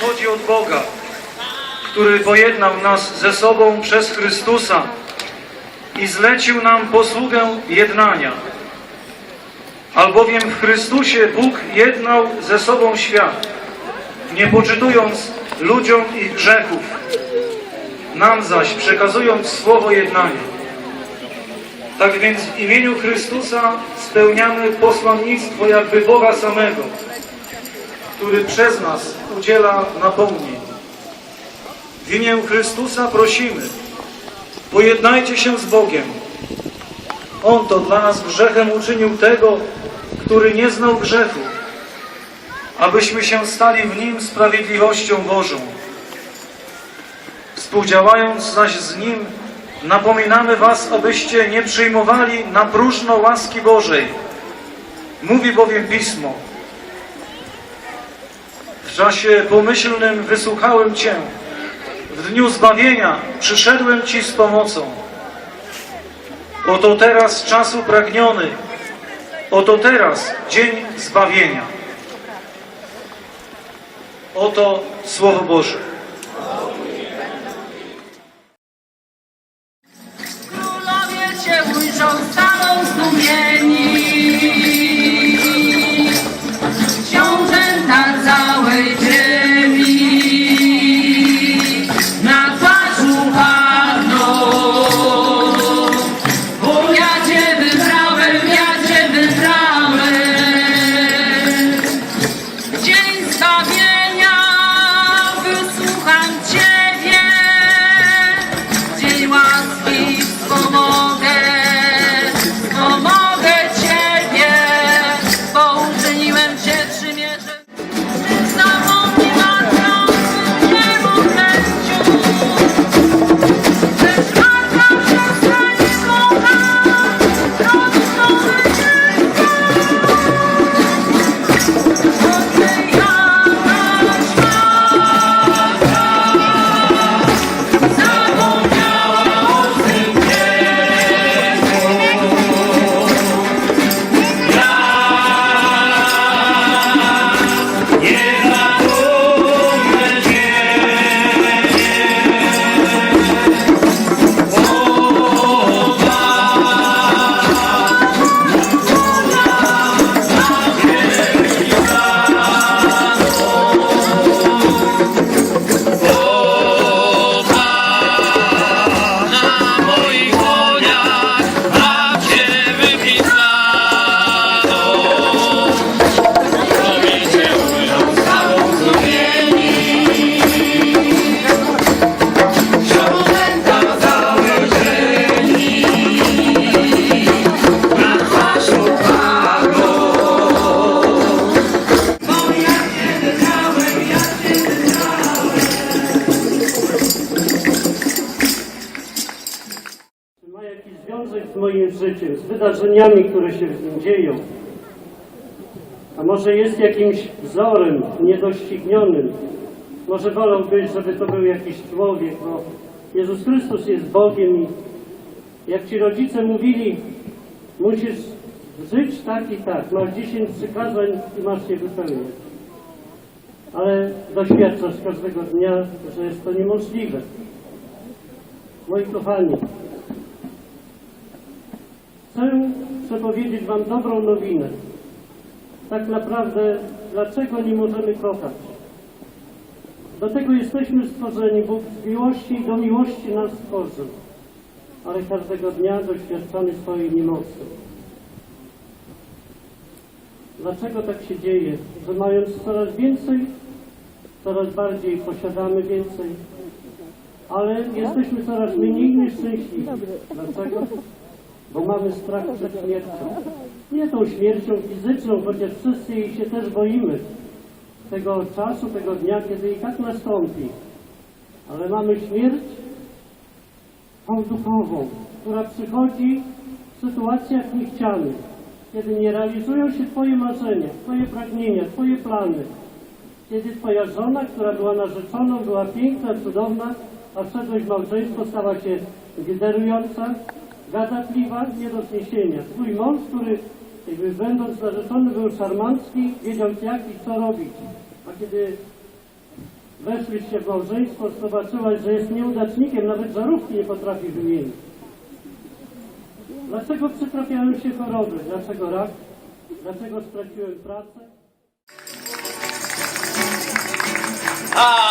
pochodzi od Boga, który pojednał nas ze sobą przez Chrystusa i zlecił nam posługę jednania. Albowiem w Chrystusie Bóg jednał ze sobą świat, nie poczytując ludziom ich grzechów, nam zaś przekazując słowo jednania. Tak więc w imieniu Chrystusa spełniamy posłannictwo jakby Boga samego, który przez nas udziela napomnień. W imię Chrystusa prosimy, pojednajcie się z Bogiem. On to dla nas grzechem uczynił tego, który nie znał grzechu, abyśmy się stali w Nim sprawiedliwością Bożą. Współdziałając zaś z Nim, napominamy Was, abyście nie przyjmowali na próżno łaski Bożej. Mówi bowiem Pismo. W czasie pomyślnym wysłuchałem Cię. W dniu zbawienia przyszedłem Ci z pomocą. Oto teraz czas upragniony. Oto teraz dzień zbawienia. Oto Słowo Boże. Wydarzeniami, które się w nim dzieją. A może jest jakimś wzorem niedoścignionym. Może wolałbyś, żeby to był jakiś człowiek, bo Jezus Chrystus jest Bogiem i jak ci rodzice mówili, musisz żyć tak i tak, masz 10 przykazań i masz je wypełniać. Ale doświadczasz każdego dnia, że jest to niemożliwe. Moi kochani, Chcę przepowiedzieć Wam dobrą nowinę. Tak naprawdę, dlaczego nie możemy kochać? Do tego jesteśmy stworzeni. Bóg z miłości i do miłości nas stworzył. Ale każdego dnia doświadczamy swojej niemocy. Dlaczego tak się dzieje? Że mając coraz więcej, coraz bardziej posiadamy więcej, ale jesteśmy coraz mniej nieszczęśliwi. Dlaczego? Bo mamy strach przed śmiercią. Nie tą śmiercią fizyczną, chociaż wszyscy jej się też boimy. Tego czasu, tego dnia, kiedy i tak nastąpi. Ale mamy śmierć tą duchową, która przychodzi w sytuacjach niechcianych, kiedy nie realizują się Twoje marzenia, Twoje pragnienia, Twoje plany. Kiedy Twoja żona, która była narzeczoną, była piękna, cudowna, a wszedłeś małżeństwo, stała się liderująca, gadatliwa, nie do zniesienia. Twój mąż, który jakby będąc narzeczony był szarmancki, wiedział jak i co robić. A kiedy weszliście w małżeństwo, zobaczyłaś, że jest nieudacznikiem, nawet żarówki nie potrafi wymienić. Dlaczego przytrafiają się choroby? Dlaczego rak? Dlaczego straciłem pracę? Alleluja,